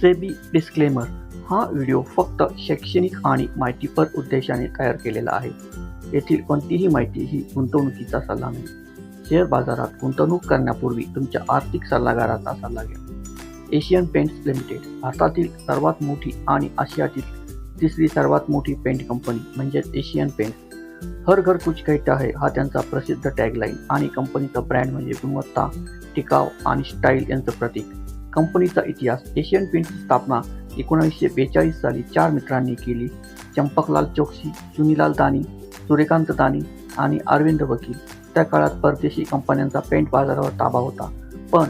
SEBI disclaimer हा video फक्त शैक्षणिक आणि माहितीपर उद्देशाने तयार केलेला आहे. येथील कोणतीही माहिती ही गुंतवणुकीचा सल्ला नाही. शेअर बाजारात गुंतवणूक करण्यापूर्वी तुमच्या आर्थिक सल्लागाराचा सल्ला घ्या. एशियन पेंट्स लिमिटेड भारतातील सर्वात मोठी आणि आशियातील तिसरी सर्वात मोठी पेंट कंपनी म्हणजेच एशियन पेंट. हर घर कुछ कहता है हा त्यांचा प्रसिद्ध टॅगलाईन आणि कंपनीचा ब्रँड म्हणजे गुणवत्ता टिकाव आणि स्टाईल यांचं प्रतीक. कंपनीचा इतिहास एशियन पेंटची स्थापना एकोणीसशे बेचाळीस साली चार मित्रांनी केली. चंपकलाल चौकसी चुनीलाल दानी सूर्यकांत दानी आणि अरविंद वकील. त्या काळात परदेशी कंपन्यांचा पेंट बाजारावर ताबा होता. पण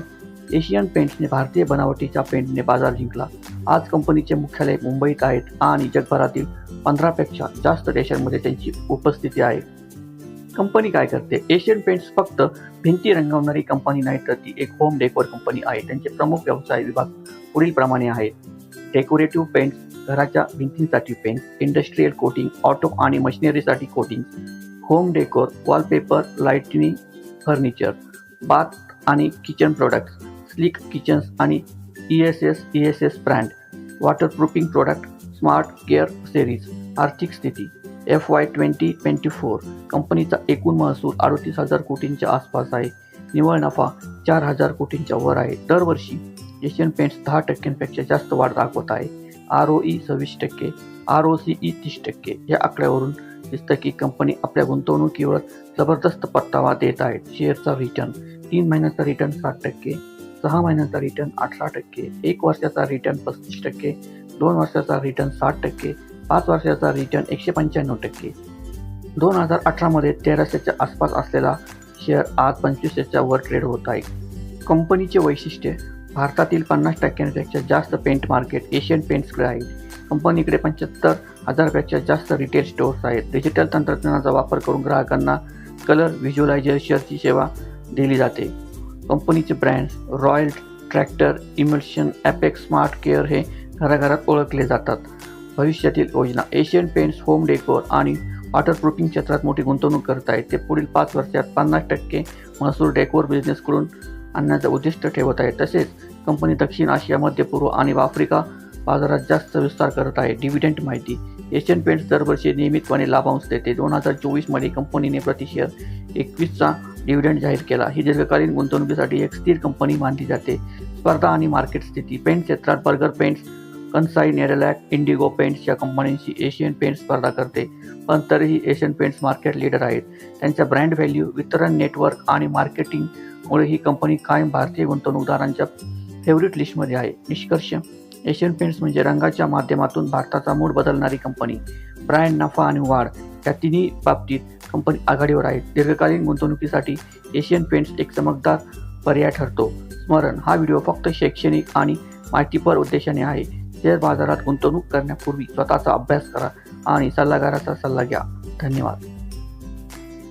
एशियन पेंट्सने भारतीय बनावटीच्या पेंटने बाजार जिंकला. आज कंपनीचे मुख्यालय मुंबईत आहेत आणि जगभरातील पंधरापेक्षा जास्त देशांमध्ये त्यांची उपस्थिती आहे. कंपनी काय करते? एशियन पेंट्स फक्त भिंती रंगवणारी कंपनी नाही तर ती एक होम डेकोर कंपनी आहे. त्यांचे प्रमुख व्यवसाय विभाग पुढील प्रमाणे आहेत. डेकोरेटिव्ह पेंट्स घराच्या भिंतींसाठी पेंट इंडस्ट्रीयल कोटिंग ऑटो आणि मशिनरीसाठी coating home decor wallpaper lightning furniture bath आणि किचन प्रोडक्ट्स स्लिक किचन्स आणि E S S E S S brand waterproofing product smart care series आर्थिक स्थिती. F Y twenty twenty four. कंपनीचा एकूण महसूल अडतीस हजार कोटींच्या आसपास आहे. निव्वळ नफा चार हजार कोटींच्या वर आहे. दरवर्षी एशियन पेंट्स दहा टक्क्यांपेक्षा जास्त वाढ दाखवत आहे. आर ओ ई सव्वीस टक्के आर ओ सी ई तीस टक्के या आकड्यावरून दिसतं की कंपनी आपल्या गुंतवणुकीवर जबरदस्त परतावा देत आहे. शेअरचा रिटर्न तीन महिन्याचा रिटर्न साठ टक्के सहा महिन्याचा रिटर्न अठरा टक्के एक वर्षाचा रिटर्न पस्तीस टक्के दोन वर्षाचा रिटर्न साठ टक्के पाच वर्षाचा रिटर्न एकशे पंच्याण्णव टक्के. दोन हजार अठरामध्ये तेराशेच्या आसपास असलेला शेअर आज पंचवीसशेच्या वर ट्रेड होत आहे. कंपनीचे वैशिष्ट्य भारतातील पन्नास टक्क्यांपेक्षा जास्त पेंट मार्केट एशियन पेंट्सकडे आहे. कंपनीकडे पंच्याहत्तर हजारपेक्षा जास्त रिटेल स्टोअर्स आहेत. डिजिटल तंत्रज्ञानाचा वापर करून ग्राहकांना कलर व्हिज्युअलायझेशनची सेवा दिली जाते. कंपनीचे brands Royal Tractor Emulsion Apex Smart Care हे घराघरात ओळखले जातात. भविष्यातील योजना एशियन पेंट्स होम डेकोर आणि वॉटरप्रूफिंग क्षेत्रात मोठी गुंतवणूक करत आहेत. ते पुढील पाच वर्षात पन्नास टक्के महसूल डेकोर बिझनेस करून आणण्याचं उद्दिष्ट ठेवत आहे तसेच कंपनी दक्षिण आशिया मध्य पूर्व आणि आफ्रिका बाजारात जास्त विस्तार करत आहे. डिव्हिडंट माहिती एशियन पेंट्स दरवर्षी नियमितपणे लाभांश देते. दोन हजार चोवीसमध्ये कंपनीने प्रतिशेअर एकवीसचा डिव्हिडंड जाहीर केला. ही दीर्घकालीन गुंतवणुकीसाठी एक स्थिर कंपनी मानली जाते. स्पर्धा आणि मार्केट स्थिती पेंट क्षेत्रात Berger paints Kansai Nerolac Indigo paints या कंपन्यांशी एशियन पेंट्स स्पर्धा करते पण तरीही एशियन पेंट्स मार्केट लीडर आहेत. त्यांच्या ब्रँड व्हॅल्यू वितरण नेटवर्क आणि मार्केटिंगमुळे ही कंपनी कायम भारतीय गुंतवणूकदारांच्या फेवरेट लिस्टमध्ये आहे. निष्कर्ष एशियन पेंट्स म्हणजे रंगाच्या माध्यमातून भारताचा मूड बदलणारी कंपनी. ब्रँड नफा आणि वाढ या तिन्ही बाबतीत कंपनी आघाडीवर आहे. दीर्घकालीन गुंतवणुकीसाठी एशियन पेंट्स एक चमकदार पर्याय ठरतो. स्मरण हा व्हिडिओ फक्त शैक्षणिक आणि माहितीपर उद्देशाने आहे. शेअर बाजारात गुंतवणूक करण्यापूर्वी स्वतःचा अभ्यास करा आणि सल्लागाराचा सल्ला घ्या. धन्यवाद.